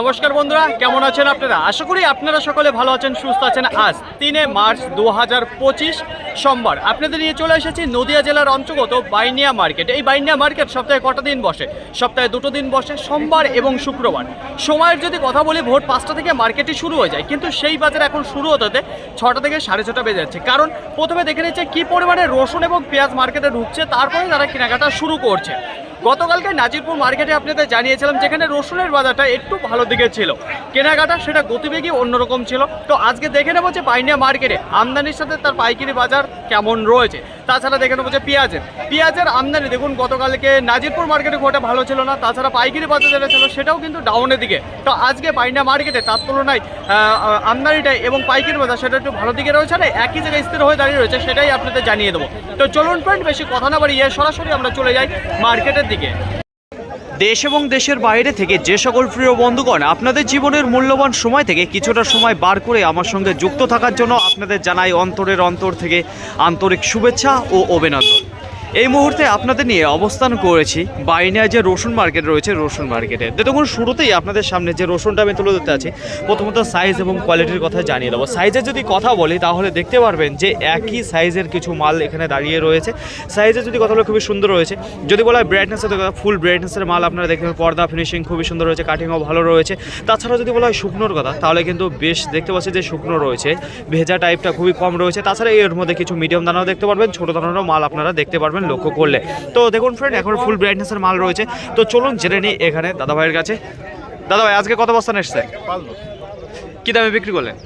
নমস্কার বন্ধুরা, কেমন আছেন আপনারা? আশা করি আপনারা সকলে ভালো আছেন, সুস্থ আছেন। আজ তিনে মার্চ দু হাজার পঁচিশ সোমবার। আপনাদের নিয়ে চলে এসেছি নদিয়া জেলার অন্তর্গত বাইনিয়া মার্কেট। এই বাইনিয়া মার্কেট সপ্তাহে কটা দিন বসে? সপ্তাহে দুটো দিন বসে, সোমবার এবং শুক্রবার। সময়ের যদি কথা বলি, ভোর পাঁচটা থেকে মার্কেটই শুরু হয়ে যায়। কিন্তু সেই বাজার এখন শুরু হতে হতে ছটা থেকে সাড়ে ছটা বেজে যাচ্ছে। কারণ প্রথমে দেখে নিচ্ছে কী পরিমাণে রসুন এবং পেঁয়াজ মার্কেটে ঢুকছে, তারপরে তারা কেনাকাটা শুরু করছে। গতকালকে নাজিরপুর মার্কেটে আপনাদের জানিয়েছিলাম যেখানে রসুনের বাজারটা একটু ভালো দিকে ছিল। কেনাকাটা সেটা গতিবেগই অন্যরকম ছিল। তো আজকে দেখে নেব যে বাইনিয়া মার্কেটে আমদানির সাথে তার পাইকারি বাজার কেমন রয়েছে। তাছাড়া দেখে নেব যে পেঁয়াজের। পেঁয়াজের আমদানি, দেখুন, গতকালকে নাজিরপুর মার্কেটে একটা ভালো ছিল না। তাছাড়া পাইকারি বাজার যেটা ছিল, সেটাও কিন্তু ডাউনের দিকে। তো আজকে বাইনিয়া মার্কেটে তার তুলনায় আমদানিটা এবং পাইকারি বাজার সেটা একটু ভালো দিকে রয়েছে না একই জায়গায় স্থির হয়ে দাঁড়িয়ে রয়েছে, সেটাই আপনাদের জানিয়ে দেবো। তো চলুন ফ্রেন্ড বেশি কথা না বাড়িয়ে সরাসরি আমরা চলে যাই মার্কেটের দিকে। দেশ এবং দেশের বাইরে থেকে যে সকল প্রিয় বন্ধুগণ আপনাদের জীবনের মূল্যবান সময় থেকে কিছুটা সময় বার করে আমার সঙ্গে যুক্ত থাকার জন্য আপনাদের জানাই অন্তরের অন্তর থেকে আন্তরিক শুভেচ্ছা ও অভিনন্দন। এই মুহূর্তে আপনাদের নিয়ে অবস্থান করেছি বাইনিয়া যে রসুন মার্কেট রয়েছে, রসুন মার্কেটে দেখুন, শুরুতেই আপনাদের সামনে যে রসুনটা আমি তুলে ধরতে আছি, প্রথমত সাইজ এবং কোয়ালিটির কথা জানিয়ে দেবো। সাইজের যদি কথা বলি, তাহলে দেখতে পারবেন যে একই সাইজের কিছু মাল এখানে দাঁড়িয়ে রয়েছে। সাইজের যদি কথা বলে, খুবই সুন্দর রয়েছে। যদি বলা হয় ব্রাইটনেসের কথা ফুল ব্রাইটনেসের মাল আপনারা দেখতে পর্দা ফিনিশিং খুবই সুন্দর রয়েছে কাটিংও ভালো রয়েছে। তাছাড়া যদি বলা হয় শুকনোর কথা, তাহলে কিন্তু বেশ দেখতে পাচ্ছি যে শুকনো রয়েছে। ভেজা টাইপটা খুবই কম রয়েছে। তাছাড়া এর মধ্যে কিছু মিডিয়াম দানাও দেখতে পারবেন, ছোটো দানারও মাল আপনারা দেখতে পারবেন। লক্ষ্য করলে। তো দেখুন ফ্রেন্ড এখন ফুল ব্রাইটনেসের মাল রয়েছে। তো চলুন জেনে নিই এখানে দাদাভাইয়ের কাছে। দাদাভাই আজকে কত বস্তা এসছে? কী দামে বিক্রি করলেন?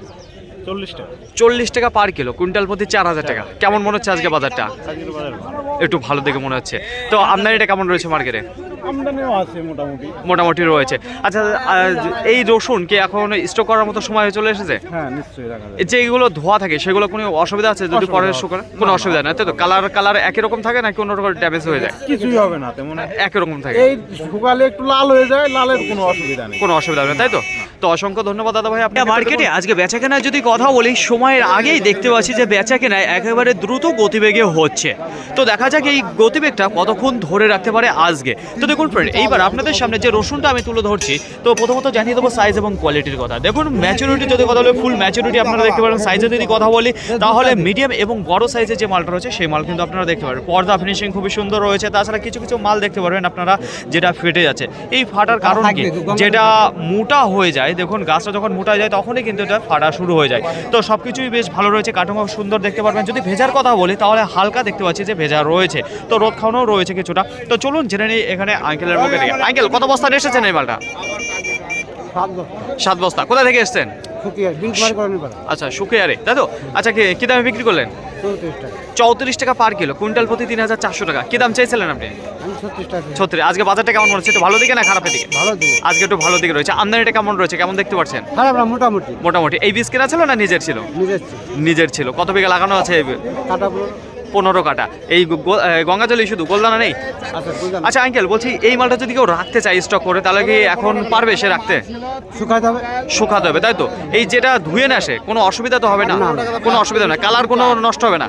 চল্লিশ টাকা। চল্লিশ টাকা পার কিলো কুইন্টাল প্রতি চার হাজার টাকা। কেমন মনে হচ্ছে আজকে বাজারটা। একটু ভালো দেখে মনে হচ্ছে। তো আপনার আমদানিটা কেমন রয়েছে মার্কেটে আমদানিও আছে মোটামুটি। মোটামুটি রয়েছে। আচ্ছা এই রসুন কি এখন স্টক করার মতো সময় চলে এসেছে? হ্যাঁ নিশ্চয়ই রাখা এই যে ধোয়া থাকে সেগুলো কোনো অসুবিধা আছে? যদি পরে শুকানো কোনো অসুবিধা নেই তাই তো? কালার কালার একই রকম থাকে নাকি অন্য রকম ড্যামেজ হয়ে যায়? কিছুই হবে না তেমন একই রকম থাকে। এই শুকালে একটু লাল হয়ে যায় লালের কোনো অসুবিধা নেই। কোনো অসুবিধা হবে না তাই তো? তো অসংখ্য ধন্যবাদ দাদা ভাই আপনি মার্কেটে আজকে বেচা কেনার যদি কথা বলি সময়ের আগেই দেখতে পাচ্ছি যে বেচা কেনায় একেবারে দ্রুত গতিবেগে হচ্ছে। তো দেখা যাক এই গতিবেগটা কতক্ষণ ধরে রাখতে পারে আজকে। তো দেখুন ফ্রেন্ড এইবার আপনাদের সামনে যে রসুনটা আমি তুলে ধরছি তো প্রথমত জানিয়ে দেবো সাইজ এবং কোয়ালিটির কথা। দেখুন ম্যাচুরিটি যদি কথা বলে ফুল ম্যাচুরিটি আপনারা দেখতে পারেন সাইজে যদি কথা বলি তাহলে মিডিয়াম এবং বড় সাইজের যে মালটা রয়েছে সেই মাল কিন্তু আপনারা দেখতে পারেন পর্দা ফিনিশিং খুবই সুন্দর রয়েছে তাছাড়া কিছু কিছু মাল দেখতে পারবেন আপনারা যেটা ফেটে যাচ্ছে। এই ফাটার কারণ কি? যেটা মোটা হয়ে যায় দেখুন গাছটা যখন মোটা যায় তখনই কিন্তু এটা ফাটা শুরু হয়ে যায়। তো সব কিছুই বেশ ভালো রয়েছে কাঠামো সুন্দর দেখতে পারবেন। যদি ভেজার কথা বলি তাহলে হালকা দেখতে পাচ্ছি যে ভেজা রয়েছে। তো রোদ খাওয়ানো রয়েছে কিছুটা। তো চলুন জেনে নিই এখানে আঙ্কেলের মুখে থেকে আঙ্কেল কত বস্তা নিয়ে এসেছেন এই মালটা? সাত বস্তা। কোথা থেকে এসেছেন? আচ্ছা শুকিয়ারে তাই তো? আচ্ছা কি কী দামে বিক্রি করলেন? চৌত্রিশ টাকা। পার কিলো কুইন্টাল প্রতি তিন হাজার চারশো টাকা। কি দাম চাইছিলেন আপনি? ছত্রিশ আজকে বাজারটা কেমন মনে হচ্ছে? একটু ভালো দিকে না খারাপের দিকে? ভালো দিকে। আজকে একটু ভালো দিকে রয়েছে। আমদানিটা কেমন রয়েছে? কেমন দেখতে পাচ্ছেন? মোটামুটি। মোটামুটি। এই বীজ কেনা ছিল না নিজের ছিল? নিজের ছিল। কত বিঘা লাগানো আছে এই পনেরো কাটা। এই গো- এ, গঙ্গাজলি শুধু গোলদানা নেই? আচ্ছা আচ্ছা আঙ্কেল বলছি এই মালটা যদি কেউ রাখতে চায় স্টক করে তাহলে কি এখন পারবে সে রাখতে? শুকাতে হবে। শুকাতে হবে তাই তো? এই যেটা ধুয়ে না আসে কোনো অসুবিধা তো হবে না। কোনো অসুবিধা না কালার কোনো নষ্ট হবে না।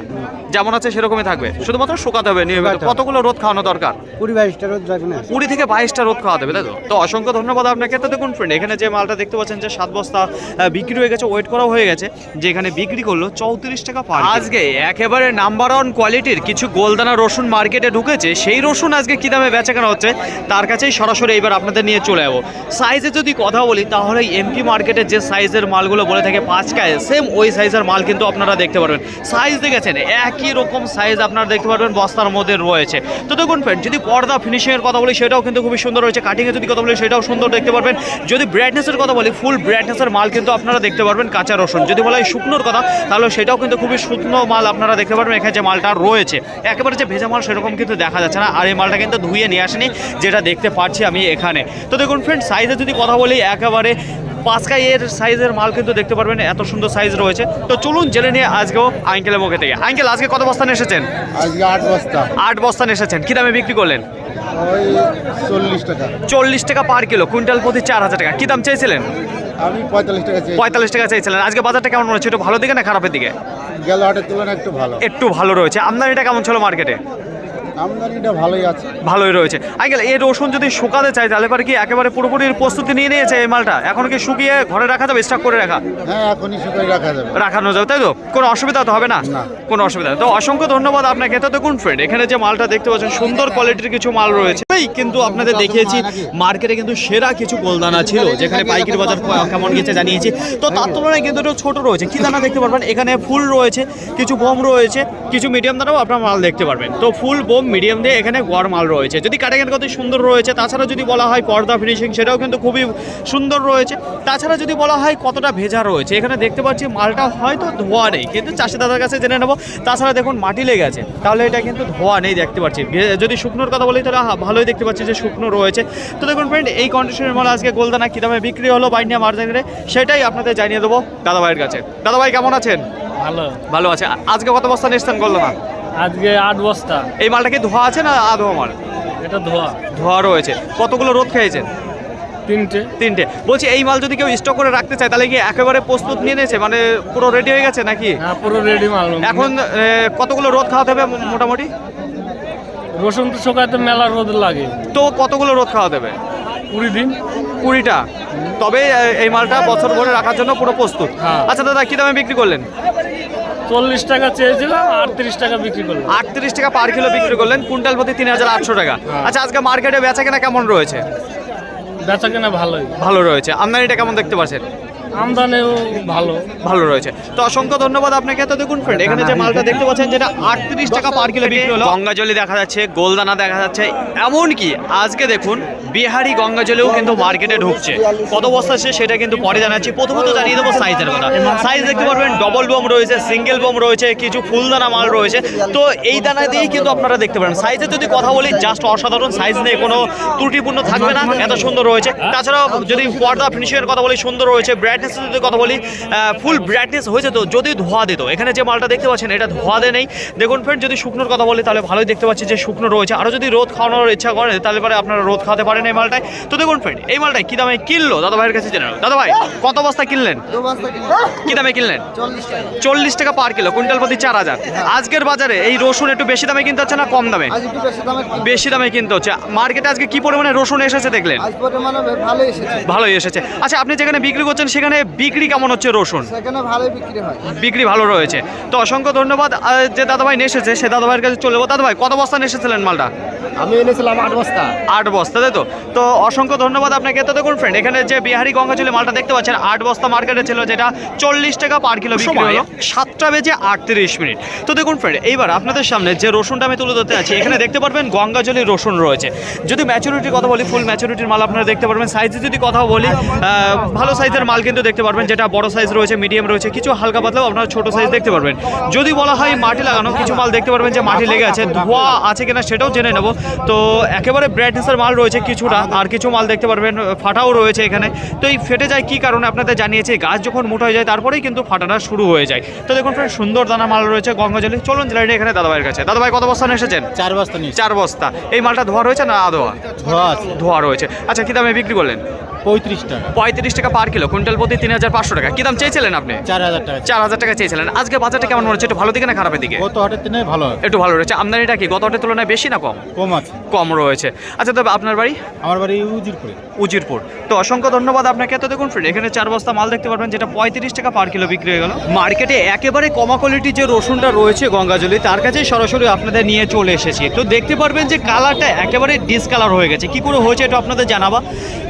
যেমন আছে সেরকমই থাকবে। শুধুমাত্র শুকাতে হবে নিয়মিত। কতগুলো রোদ খাওয়ানো দরকার? কুড়ি বাইশটা রোদ লাগে না। কুড়ি থেকে বাইশটা রোদ খাওয়া দেবে তাই তো? তো অসংখ্য ধন্যবাদ আপনাকে। তো দেখুন ফ্রেন্ড এখানে যে মালটা দেখতে পাচ্ছেন যে সাত বস্তা বিক্রি হয়ে গেছে ওয়েট করা হয়ে গেছে। যে এখানে বিক্রি করল চৌত্রিশ টাকা পার আজকে একেবারে নাম্বার ওয়ান কোয়ালিটির কিছু গোলদানা রসুন মার্কেটে ঢুকেছে, সেই রসুন আজকে কী দামে বেচা কেনা হচ্ছে, তার কাছেই সরাসরি এবার আপনাদের নিয়ে চলে যাব। সাইজে যদি কথা বলি, তাহলে এমপি মার্কেটের যে সাইজের মালগুলো বলে থাকে, পাঁচ কায় সেম ওই সাইজের মাল কিন্তু আপনারা দেখতে পারবেন। সাইজ দেখেছেন, একই রকম সাইজ আপনারা দেখতে পারবেন, বস্তার মধ্যে রয়েছে। তো দেখুন ফ্রেন্ড যদি পর্দা ফিনিশিংয়ের কথা বলি, সেটাও কিন্তু খুবই সুন্দর রয়েছে কাটিংয়ে যদি কথা বলি, সেটাও সুন্দর দেখতে পারবেন। যদি ব্রাইটনেসের কথা বলি ফুল ব্রাইটনেসের মাল কিন্তু আপনারা দেখতে পারবেন, কাঁচা রসুন। যদি বলা হয় শুকনোর কথা, তাহলে সেটাও কিন্তু খুবই শুকনো মাল আপনারা দেখতে পারবেন, এখানে যে মালটা রয়েছে। একেবারে যে ভেজা মাল সেরকম কিন্তু দেখা যাচ্ছে না আর এই মালটা কিন্তু ধুয়ে নিয়ে আসেনি যেটা দেখতে পাচ্ছি আমি এখানে। তো দেখুন ফ্রেন্ড সাইজে যদি কথা বলি একেবারে পাঁচকা এর সাইজের মাল কিন্তু দেখতে পারবেন এত সুন্দর সাইজ রয়েছে। তো চলুন জেনে নিয়ে আজকেও আঙ্কেলের মুখে থেকে। আঙ্কেল আজকে কত বস্তান এসেছেন? আজকে আট বস্তা। আট বস্তান এসেছেন। কী দামে বিক্রি করলেন? চল্লিশ টাকা। চল্লিশ টাকা পার কিলো কুইন্টাল প্রতি চার হাজার টাকা। কী দাম চাইছিলেন আমি পঁয়তাল্লিশ টাকা চেয়ে পঁয়তাল্লিশ টাকা চাইছিলেন আজকে বাজারটা কেমন মনে হচ্ছে? একটু ভালো দিকে না খারাপের দিকে? গেল হাটের তুলনায় একটু ভালো। একটু ভালো রয়েছে। আমদানিটা কেমন ছিল মার্কেটে আমদানিটা ভালোই আছে। ভালোই রয়েছে। আঙ্কেল এই রসুন যদি শুকাতে চাই তাহলে পরে কি একেবারে পুরোপুরি প্রস্তুতি নিয়ে নিয়েছে এই মালটা? এখন কি শুকিয়ে ঘরে রাখা যাবে স্টক করে রাখা? হ্যাঁ এখনই শুকাই রাখা যাবে। রাখানো যাবে তাই তো? কোনো অসুবিধা তো হবে না? না। কোনো অসুবিধা তো অসংখ্য ধন্যবাদ আপনাকে। তো দেখুন ফ্রেন্ড এখানে যে মালটা দেখতে পাচ্ছেন সুন্দর কোয়ালিটির কিছু মাল রয়েছে। এই কিন্তু আপনাদের দেখিয়েছি মার্কেটে কিন্তু সেরা কিছু গোলদানা ছিল যেখানে পাইকারি বাজার কেমন গেছে জানিয়েছি। তো তার তুলনায় কিন্তু একটু ছোট রয়েছে। কি দানা দেখতে পারবেন? এখানে ফুল রয়েছে কিছু বোম রয়েছে কিছু মিডিয়াম দানাও আপনার মাল দেখতে পারবেন। তো ফুল বোম মিডিয়াম দিয়ে এখানে গড় মাল রয়েছে। যদি কাটাকেন কত সুন্দর রয়েছে তাছাড়া যদি বলা হয় পর্দা ফিনিশিং সেটাও কিন্তু খুবই সুন্দর রয়েছে। তাছাড়া যদি বলা হয় কতটা ভেজা রয়েছে এখানে দেখতে পাচ্ছি মালটা হয়তো ধোয়া নেই কিন্তু চাষি দাদার কাছে জেনে নেব। তাছাড়া দেখুন মাটি লেগে আছে তাহলে এটা কিন্তু ধোয়া নেই দেখতে পাচ্ছি। যদি শুকনোর কথা বলি তাহলে হা- ভালোই দেখতে পাচ্ছি যে শুকনো রয়েছে। তো দেখুন ফ্রেন্ড এই কন্ডিশনের মাল আজকে গোলদানা কী দামে বিক্রি হলো বাইন্ডিয়া মার্কেটে সেটাই আপনাদের জানিয়ে দেবো দাদাভাইয়ের কাছে। দাদাভাই কেমন আছেন? ভালো। ভালো আছে। আজকে কত বস্তা নিচ্ছেন গোলদানা? আজকে আট বস্তা। এই মালটা কি ধোয়া আছে না আধোয়া মাল? এটা ধোয়া। ধোয়া রয়েছে। কতগুলো রোদ খেয়েছেন? তিনটে। তিনটে। বলছি এই মাল যদি কেউ স্টক করে রাখতে চায় তাহলে কি একেবারে প্রস্তুত নিয়ে নিয়েছে? মানে পুরো রেডি হয়ে গেছে নাকি? হ্যাঁ পুরো রেডি মাল। এখন কতগুলো রোদ খাওয়াতে হবে মোটামুটি? রসুন তো মেলা রোদ লাগে। তো কতগুলো রোদ খাওয়া দেবে? কুড়ি দিন। কুড়িটা? তবে এই মালটা বছর ভরে রাখার জন্য পুরো প্রস্তুত। হ্যাঁ। আচ্ছা দাদা কি দামে বিক্রি করলেন? চল্লিশ টাকা চেয়েছিলাম আটত্রিশ টাকা বিক্রি করলাম। আটত্রিশ টাকা পার কিলো বিক্রি করলেন কুইন্টাল প্রতি তিন হাজার আটশো টাকা। হ্যাঁ। আচ্ছা আজকে মার্কেটে বেচা কেনা কেমন রয়েছে? বেচা কেনা ভালোই। ভালো রয়েছে। আমদানিটা কেমন দেখতে পাচ্ছেন? আমদানিও ভালো। ভালো রয়েছে। তো অসংখ্য ধন্যবাদ আপনাকে তো দেখুন ফ্রেন্ড এখানে যে মালটা দেখতে পাচ্ছেন, যেটা আটত্রিশ টাকা পার কিলো বিক্রি হলো। গঙ্গাজলি দেখা যাচ্ছে, গোলদানা দেখা যাচ্ছে, এমনকি আজকে দেখুন, বিহারি গঙ্গাজলেও কিন্তু মার্কেটে ঢুকছে। কত বস্তা আছে সেটা কিন্তু পরে জানাচ্ছি। প্রথমত জানিয়ে দেবো সাইজের কথা। সাইজ দেখতে পারবেন ডবল বোম রয়েছে সিঙ্গেল বোম রয়েছে, কিছু ফুলদানা মাল রয়েছে। তো এই দানা দিয়েই কিন্তু আপনারা দেখতে পারেন। সাইজের যদি কথা বলি জাস্ট অসাধারণ সাইজ নেই কোনো ত্রুটিপূর্ণ থাকবে না, এত সুন্দর রয়েছে। তাছাড়াও যদি পর্দা ফিনিশিংয়ের কথা বলি, সুন্দর রয়েছে। ব্রাইটনেসের যদি কথা বলি ফুল ব্রাইটনেস হয়েছে তো যদি ধোয়া দিত। এখানে যে মালটা দেখতে পাচ্ছেন এটা ধোয়া দে নেই। দেখুন ফ্রেন্ড যদি শুকনোর কথা বলি তাহলে ভালোই দেখতে পাচ্ছি যে শুকনো রয়েছে। আরও যদি রোদ খাওয়ানোর ইচ্ছা করে তাহলে পরে আপনারা রোদ খাওয়াতে পারেন এই মালটায়। তো দেখুন ফ্রেন্ড এই মালটায় কী দামে কিনলো? দাদা ভাইয়ের কাছে জেনে দাদা ভাই কত বস্তা কিনলেন? কি দামে কিনলেন? চল্লিশ টাকা। পার কিলো কুইন্টাল প্রতি চার হাজার। আজকের বাজারে এই রসুন একটু বেশি দামে কিনতে হচ্ছে না কম দামে? বেশি দামে কিনতে হচ্ছে। মার্কেটে আজকে কি পরিমাণে রসুন এসেছে দেখলেন? ভালোই এসেছে। আচ্ছা আপনি যেখানে বিক্রি করছেন সেখানে বিক্রি কেমন হচ্ছে রসুন? সেখানে ভালোই বিক্রি হয়। বিক্রি ভালো রয়েছে। তো অসংখ্য ধন্যবাদ যে দাদাভাই নিয়ে এসেছে সে দাদাভাইয়ের কাছে চলে যাব। দাদাভাই কত বস্তা নিয়ে এসেছিলেন মালটা? আমি এনেছিলাম আট বস্তা। আট বস্তা তাই তো? তো অসংখ্য ধন্যবাদ আপনাকে। তো দেখুন ফ্রেন্ড এখানে যে বিহারি গঙ্গাচলে মালটা দেখতে পাচ্ছেন আট বস্তা মার্কেটে ছিল যেটা চল্লিশ টাকা পার কিলো বিক্রি হলো। সাতটা বেজে আটত্রিশ মিনিট। তো দেখুন ফ্রেন্ড এইবার আপনাদের সামনে যে রসুনটা আমি তুলে ধরতে আছি এখানে দেখতে পারবেন গঙ্গাজলি রসুন রয়েছে। যদি ম্যাচুরিটির কথা বলি ফুল ম্যাচুরিটির মাল আপনারা দেখতে পারবেন। সাইজে যদি কথা বলি আহ, ভালো সাইজের মাল কিন্তু দেখতে পারবেন যেটা বড় সাইজ রয়েছে মিডিয়াম রয়েছে কিছু হালকা পাতলাও আপনারা ছোট সাইজ দেখতে পারবেন। যদি বলা হয় মাটি লাগানো কিছু মাল দেখতে পারবেন যে মাটি লেগে আছে ধোয়া আছে কিনা সেটাও জেনে নেব। তো একেবারে ব্রাইটনেসের মাল রয়েছে কিছুটা আর কিছু মাল দেখতে পারবেন ফাটাও রয়েছে এখানে। তো এই ফেটে যায় কি কারণে আপনাদের জানিয়েছি গাছ যখন মোটা হয়ে যায় তারপরেই কিন্তু ফাটাটা শুরু হয়ে যায়। তো দেখুন ফ্রেন্ড সুন্দর দানা মাল রয়েছে গঙ্গাজলি। চলুন জেলাটি এখানে দাদাভাইয়ের কাছে। দাদাভাই কত বস্তা এসেছেন? চার বস্তা চার বস্তা। এই মালটা ধোয়া রয়েছে না আধোয়া ধোয়া ধোয়া রয়েছে। আচ্ছা কি দামে বিক্রি করলেন? পঁয়ত্রিশ টাকা। পঁয়ত্রিশ টাকা পার কিলো কুইন্টাল প্রতি তিন হাজার পাঁচশো টাকা। কি দাম চেয়েছিলেন আপনি? চার হাজার টাকা চার হাজার টাকা চেয়েছিলেন। আজকে বাজারটা কেমন মনে হচ্ছে? একটু ভালো দিকে না খারাপের দিকে? কত হাটের দিনে ভালো একটু ভালো রয়েছে। আমদানিটা কি গত হাটের তুলনায় বেশি না কম? কম আছে। কম রয়েছে। আচ্ছা তবে আপনার বাড়ি? আমার বাড়ি উজিরপুরে। উজিরপুর। তো অসংখ্য ধন্যবাদ আপনাকে। তো দেখুন ফ্রেন্ড এখানে চার বস্তা মাল দেখতে পারবেন যেটা পঁয়ত্রিশ টাকা পার কিলো বিক্রি হয়ে গেল। মার্কেটে একেবারে কমা কোয়ালিটির যে রসুনটা রয়েছে গঙ্গাজলি তার কাছেই সরাসরি আপনাদের নিয়ে চলে এসেছি। তো দেখতে পারবেন যে কালারটা একেবারে ডিসকালার হয়ে গেছে। কি করে হয়েছে এটা আপনাদের জানাবা।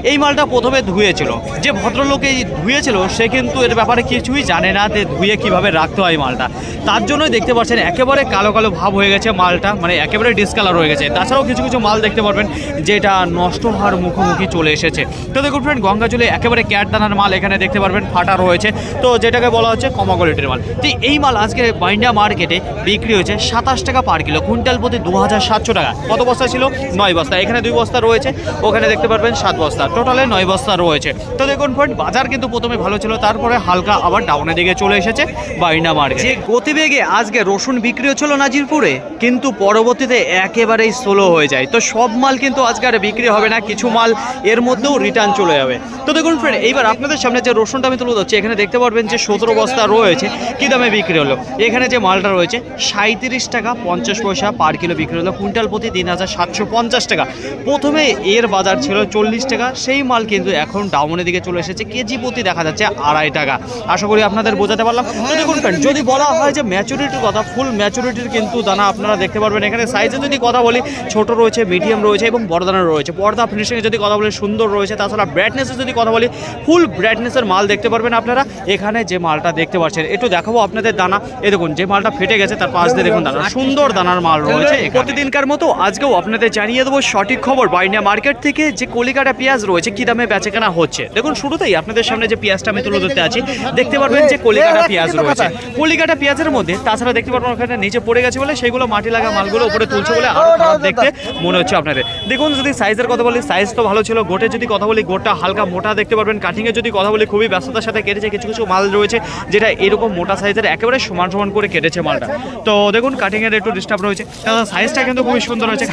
এই মালটা প্রথমে ধুয়েছিল। যে ভদ্রলোক এই ধুয়েছিল, সে কিন্তু এর ব্যাপারে কিছুই জানে না যে ধুয়ে কীভাবে রাখতে হয় মালটা। তার জন্যই দেখতে পাচ্ছেন, একেবারে কালো কালো ভাব হয়ে গেছে মালটা মানে একেবারে ডিসকালার হয়ে গেছে। তাছাড়াও কিছু কিছু মাল দেখতে পারবেন, যেটা নষ্ট হওয়ার মুখোমুখি চলে এসেছে। তো দেখুন ফ্রেন্ড গঙ্গাজলে একেবারে ক্যাট দানার মাল এখানে দেখতে পারবেন, ফাটা রয়েছে। তো যেটাকে বলা হচ্ছে কমা কোয়ালিটির মাল। তো এই মাল আজকে বাইন্ডা মার্কেটে বিক্রি হয়েছে সাতাশ টাকা পার কিলো কুইন্টাল প্রতি দু হাজার সাতশো টাকা। কত বস্তা ছিল? নয় বস্তা। এখানে দুই বস্তা রয়েছে, ওখানে দেখতে পারবেন সাত বস্তা। টোটালে নয় বস্তা রয়েছে। তো দেখুন ফ্রেন্ড, বাজার কিন্তু প্রথমে ভালো ছিল, তারপরে হালকা আবার ডাউনের দিকে চলে এসেছে বাইনা মার্কেট যে গতিবেগে আজকে রসুন বিক্রি হচ্ছিল নাজিরপুরে, কিন্তু পরবর্তীতে একেবারেই স্লো হয়ে যায়। তো সব মাল কিন্তু আজকে আর বিক্রি হবে না, কিছু মাল এর মধ্যেও রিটার্ন চলে যাবে। তো দেখুন ফ্রেন্ড, এইবার আপনাদের সামনে যে রসুনটা আমি তুলে ধরছি, এখানে দেখতে পারবেন যে সতেরো বস্তা রয়েছে, কী দামে বিক্রি হলো? এখানে যে মালটা রয়েছে সাঁত্রিশ টাকা পঞ্চাশ পয়সা পার কিলো বিক্রি হলো। কুইন্টাল প্রতি তিন হাজার সাতশো পঞ্চাশ টাকা। প্রথমে এর বাজার ছিল চল্লিশ টাকা সেই মাল কিন্তু এখন ডাউনের দিকে চলে এসেছে। কেজি প্রতি দেখা যাচ্ছে আড়াই টাকা। আশা করি আপনাদের বোঝাতে পারলাম। দেখুন friend, যদি বলা হয় যে ম্যাচুরিটির কথা ফুল ম্যাচুরিটির কিন্তু দানা আপনারা দেখতে পারবেন এখানে। সাইজে যদি কথা বলি ছোট রয়েছে মিডিয়াম রয়েছে এবং বড় দানা রয়েছে। পর্দা ফিনিশিংয়ে যদি কথা বলি সুন্দর রয়েছে। তাছাড়া ব্রাইটনেসে যদি কথা বলি ফুল ব্রাইটনেসের মাল দেখতে পারবেন আপনারা। এখানে যে মালটা দেখতে পাচ্ছেন একটু দেখাবো আপনাদের দানা। এ দেখুন যে মালটা ফেটে গেছে তার পাশ দিয়ে দেখুন দানা। সুন্দর দানার মাল রয়েছে প্রতিদিনকার মতো আজকেও আপনাদের জানিয়ে দেবো সঠিক খবর। বাইনা মার্কেট থেকে যে কলিকাটা পেঁয়াজ রয়েছে কি দামে বেচাকেনা হচ্ছে। দেখুন শুরুতেই আপনাদের সামনে যে পেঁয়াজটা আমি তুলে ধরতে আছি দেখতে পারবেন যে কলিকাটা পেঁয়াজ রয়েছে। কলিকাটা পেঁয়াজের মধ্যে তাছাড়া দেখতে পারবেন ওখানে নিচে পড়ে গেছে বলে সেগুলো মাটি লাগা মালগুলো উপরে তুলছে বলে আরও খারাপ দেখতে মনে হচ্ছে আপনাদের। দেখুন যদি সাইজের কথা বলি সাইজ তো ভালো ছিল গোটে যদি কথা বলি গোটা হালকা মোটা দেখতে পারবেন। কাটিংয়ে যদি কথা বলি খুবই ব্যস্ততার সাথে কেটেছে কিছু কিছু মাল রয়েছে যেটা এরকম মোটা সাইজের একেবারে সমান সমান করে কেটেছে মালটা। তো দেখুন কাটিংয়ের একটু ডিস্টার্ব রয়েছে। সাইজটা কিন্তু খুবই সুন্দর হয়েছে।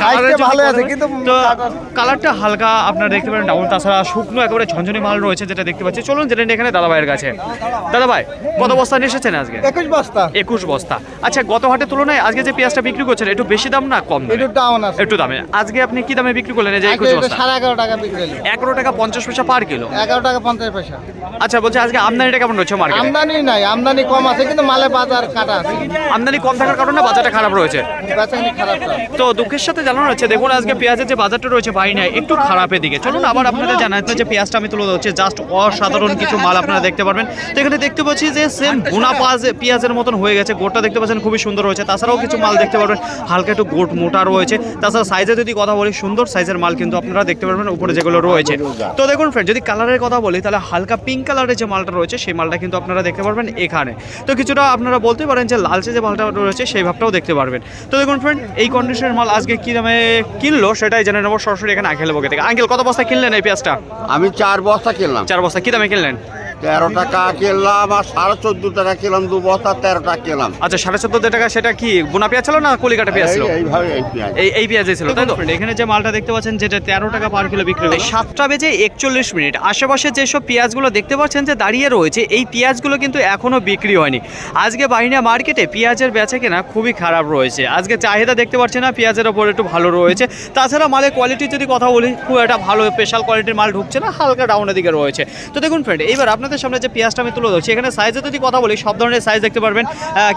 কালারটা হালকা আপনারা দেখতে পারেন ডাউন তাছাড়া শুকনো একেবারে ঝনঝনি মাল রয়েছে যেটা দেখতে পাচ্ছি। চলুন নিই এখানে দাদা ভাইয়ের কাছে। দাদা ভাই কত বস্তা নিয়ে এসেছেন আজকে? একুশ বস্তা। একুশ বস্তা। আচ্ছা গত হাটের তুলনায় আজকে যে পেঁয়াজটা বিক্রি করছেন একটু বেশি দাম না কম একটু ডাউন আছে। একটু দামে। আজকে আপনি কি দামে বিক্রি করলেন এই যে একুশ বস্তা? সাড়ে এগারো টাকা বিক্রি এগারো টাকা পঞ্চাশ পয়সা পার কিলো এগারো টাকা পঞ্চাশ পয়সা। আচ্ছা বলছি আজকে আমদানিটা কেমন রয়েছে মার্কেটে আমদানি নাই আমদানি কম আছে কিন্তু মালে বাজার কাটা আছে। আমদানি কম থাকার কারণে বাজারটা খারাপ রয়েছে? তো। দুঃখের সাথে জানানো হচ্ছে দেখুন আজকে পেঁয়াজের যে বাজারটা রয়েছে বাইনায় একটু খারাপের দিকে। চলুন আবার আপনাদের জানাতে যে পেঁয়াজটা আমি তুলে ধরছি জাস্ট অসাধারণ কিছু মাল আপনারা দেখতে পারবেন। তো এখানে দেখতে পাচ্ছি যে সেম বোনা পাজ পেঁয়াজের মতন হয়ে গেছে। গোটটা দেখতে পাচ্ছেন খুবই সুন্দর রয়েছে তাছাড়াও কিছু মাল দেখতে পারবেন হালকা একটু গোট মোটা রয়েছে। তাছাড়া সাইজে যদি কথা বলি সুন্দর সাইজের মাল কিন্তু আপনারা দেখতে পারবেন উপরে যেগুলো রয়েছে। তো দেখুন ফ্রেন্ড যদি কালারের কথা বলি তাহলে হালকা পিঙ্ক কালারের যে মালটা রয়েছে সেই মালটা কিন্তু আপনারা দেখতে পারবেন এখানে। তো কিছুটা আপনারা বলতে পারেন যে লালচে যে মালটা রয়েছে সেই ভাবটাও দেখতে পারবেন। তো দেখুন ফ্রেন্ড এই কন্ডিশনের মাল আজকে কী দামে কিনলো সেটাই জেনে নেব। সরাসরি এখানে আঙ্কেল বকে থেকে। আঙ্কেল কত বস্তা কিনলেন পেঁয়াজটা? আমি চার বস্তা কিনলাম। চার বস্তা। কি দামে কিনলেন? তেরো টাকা কিনলাম আর সাড়ে চোদ্দ টাকা কিনলাম দু বস্তা তেরো টাকা কিনলাম। আচ্ছা সাড়ে চোদ্দ টাকা সেটা কি বোনা পেঁয়াজ ছিল না কলিকাটা পেঁয়াজ ছিল? এই- এইভাবে এই পেঁয়াজ। এই এই পেঁয়াজই ছিল তাই তো? এখানে যে মালটা দেখতে পাচ্ছেন যেটা তেরো টাকা পার কিলো বিক্রি হয় সাতটা বেজে একচল্লিশ মিনিট। আশেপাশে যেসব পেঁয়াজগুলো দেখতে পাচ্ছেন যে দাঁড়িয়ে রয়েছে এই পেঁয়াজগুলো কিন্তু এখনও বিক্রি হয়নি। আজকে বাহিনা মার্কেটে পেঁয়াজের বেচা কেনা খুবই খারাপ রয়েছে। আজকে চাহিদা দেখতে পাচ্ছি না পেঁয়াজের ওপর একটু ভালো রয়েছে। তাছাড়া মালের কোয়ালিটি যদি কথা বলি খুব একটা ভালো স্পেশাল কোয়ালিটির মাল ঢুকছে না হালকা ডাউনের দিকে রয়েছে। তো দেখুন ফ্রেন্ড এইবার আপনাদের সামনে যে পেঁয়াজটা আমি তুলে ধরছি, এখানে সাইজে যদি কথা বলি, সব ধরনের সাইজ দেখতে পারবেন।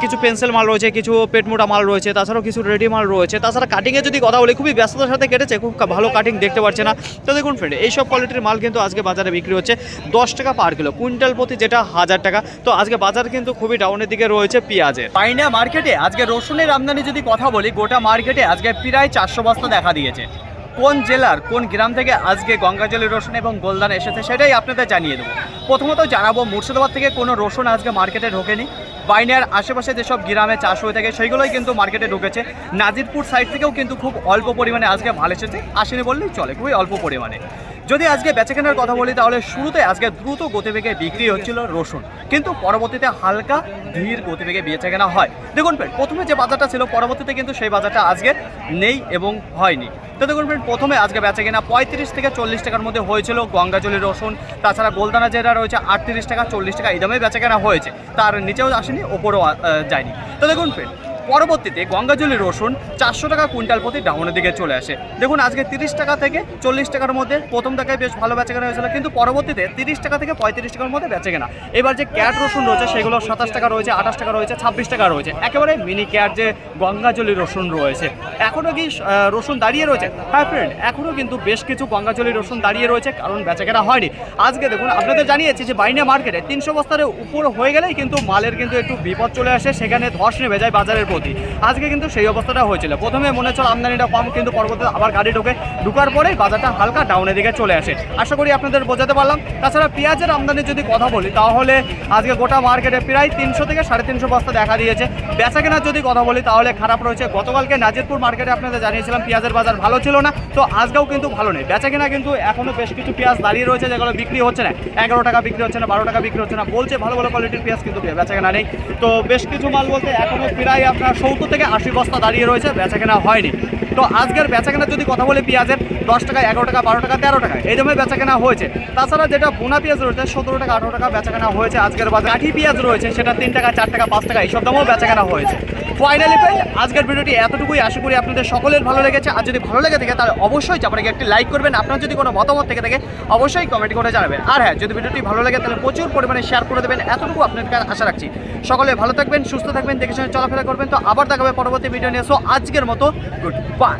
কিছু পেন্সিল মাল রয়েছে, কিছু পেট মোটা মাল রয়েছে, তাছাড়াও কিছু রেডি মাল রয়েছে। তাছাড়া কাটিংয়ে যদি কথা বলি, খুবই ব্যস্ততার সাথে কেটেছে, খুব ভালো কাটিং দেখতে পাচ্ছে না। তো দেখুন ফ্রেন্ড এইসব কোয়ালিটির মাল কিন্তু আজকে বাজারে বিক্রি হচ্ছে। দশ টাকা পার কিলো কুইন্টাল প্রতি যেটা হাজার টাকা। তো আজকে বাজার কিন্তু খুবই ডাউনের দিকে রয়েছে পেঁয়াজের। পাইনা মার্কেটে আজকে রসুনের আমদানি যদি কথা বলি, গোটা মার্কেটে আজকে প্রায় চারশো বস্তা দেখা দিয়েছে। কোন জেলার কোন গ্রাম থেকে আজকে গঙ্গাজলের রসুন এবং গোলদান এসেছে সেটাই আপনাদের জানিয়ে দেবো। প্রথমত জানাব, মুর্শিদাবাদ থেকে কোনো রসুন আজকে মার্কেটে ঢোকেনি। বাইনার আশেপাশে যেসব গ্রামে চাষ হয়ে থাকে সেইগুলোই কিন্তু মার্কেটে ঢুকেছে। নাজিরপুর সাইড থেকেও কিন্তু খুব অল্প পরিমাণে আজকে মাল এসেছে। আসেনি বললেই চলে, খুবই অল্প পরিমাণে। যদি আজকে বেচাকেনার কথা বলি তাহলে শুরুতে আজকে দ্রুত গতিবেগে বিক্রি হচ্ছিল রসুন। কিন্তু পরবর্তীতে হালকা ধীর গতিবেগে বেচাকেনা হয়। দেখুন friend, প্রথমে যে বাজারটা ছিল পরবর্তীতে কিন্তু সেই বাজারটা আজকে নেই এবং হয়নি। তো দেখুন friend, প্রথমে আজকে বেচাকেনা পঁয়ত্রিশ থেকে চল্লিশ টাকার মধ্যে হয়েছিল গঙ্গাজলি রসুন। তাছাড়া গোলদানা যেটা রয়েছে আটত্রিশ টাকা চল্লিশ টাকা এই দামে বেচাকেনা হয়েছে। তার নিচেও আসেনি ওপরেও যায়নি। তো দেখুন friend, পরবর্তীতে গঙ্গাজলি রসুন চারশো টাকা কুইন্টাল প্রতি ডাউনের দিকে চলে আসে। দেখুন, আজকে তিরিশ টাকা থেকে চল্লিশ টাকার মধ্যে প্রথম টাকায় বেশ ভালো বেচাকেনা হয়েছিল, কিন্তু পরবর্তীতে তিরিশ টাকা থেকে পঁয়ত্রিশ টাকার মধ্যে বেচাকেনা এবার যে ক্যাট রসুন রয়েছে, সেগুলো সাতাশ টাকা রয়েছে, আঠাশ টাকা রয়েছে, ছাব্বিশ টাকা রয়েছে। একেবারে মিনি ক্যাট যে গঙ্গাজলি রসুন রয়েছে। এখনও কি রসুন দাঁড়িয়ে রয়েছে? হ্যাঁ ফ্রেন্ড এখনও কিন্তু বেশ কিছু গঙ্গাজলি রসুন দাঁড়িয়ে রয়েছে, কারণ বেচাকেনা হয়নি। আজকে দেখুন, আপনাদের জানিয়েছি যে বাইনা মার্কেটে তিনশো বস্তার উপর হয়ে গেলেই কিন্তু মালের কিন্তু একটু বিপদ চলে আসে, সেখানে ধস নেমে যায় বাজারের প্রতি। আজকে কিন্তু সেই অবস্থাটা হয়েছিল। প্রথমে মনে হচ্ছিল আমদানিটা কম, কিন্তু পরবর্তীতে আবার গাড়ি ঢোকে ঢুকার পরেই বাজারটা হালকা ডাউনের দিকে চলে আসে। আশা করি আপনাদের বোঝাতে পারলাম। তাছাড়া পেঁয়াজের আমদানির যদি কথা বলি, তাহলে আজকে গোটা মার্কেটে প্রায় তিনশো থেকে সাড়ে তিনশো বস্তা দেখা দিয়েছে। বেচা কেনার যদি কথা বলি, তাহলে খারাপ রয়েছে। গতকালকে নাজিরপুর মার্কেটে আপনাদের জানিয়েছিলাম, পেঁয়াজের বাজার ভালো ছিল না। তো আজকেও কিন্তু ভালো নেই। বেচা কেনা কিন্তু এখনও বেশ কিছু পেঁয়াজ দাঁড়িয়ে রয়েছে, যেগুলো বিক্রি হচ্ছে না। এগারো টাকা বিক্রি হচ্ছে না, বারো টাকা বিক্রি হচ্ছে না। বলছে ভালো ভালো কোয়ালিটির পেঁয়াজ, কিন্তু বেচা কেনা নেই। তো বেশ কিছু মাল বলতে এখনও প্রায় আপনার সত্তর থেকে আশি বস্তা দাঁড়িয়ে রয়েছে, বেচাকেনা হয়নি। তো আজকের বেচাকেনা যদি কথা বলি পেঁয়াজের দশ টাকা, এগারো টাকা, বারো টাকা, তেরো টাকা, এই দামে বেচাকেনা হয়েছে। তাছাড়া যেটা বোনা পেঁয়াজ রয়েছে, সতেরো টাকা, আঠারো টাকা বেচাকেনা হয়েছে আজকের বাজার। কাঠি পেঁয়াজ রয়েছে, সেটা তিন টাকা, চার টাকা, পাঁচ টাকা, এইসব দামেও বেচাকেনা হয়েছে। ফাইনালি ফ্রেন্ড আজকের ভিডিওটি এতটুকুই। আশা করি আপনাদের সকলের ভালো লেগেছে। আর যদি ভালো লেগে থাকে, তাহলে অবশ্যই আপনাকে একটি লাইক করবেন। আপনার যদি কোনো মতামত থেকে থাকে, অবশ্যই কমেন্ট করে জানাবেন। আর হ্যাঁ যদি ভিডিওটি ভালো লাগে, তাহলে প্রচুর পরিমাণে শেয়ার করে দেবেন। এতটুকু আপনাদের কাছে আশা রাখছি। সকলে ভালো থাকবেন, সুস্থ থাকবেন, দেখে শুনে চলাফেরা করবেন। তো আবার দেখাবে পরবর্তী ভিডিও নিয়ে। সো আজকের মতো গুড বাই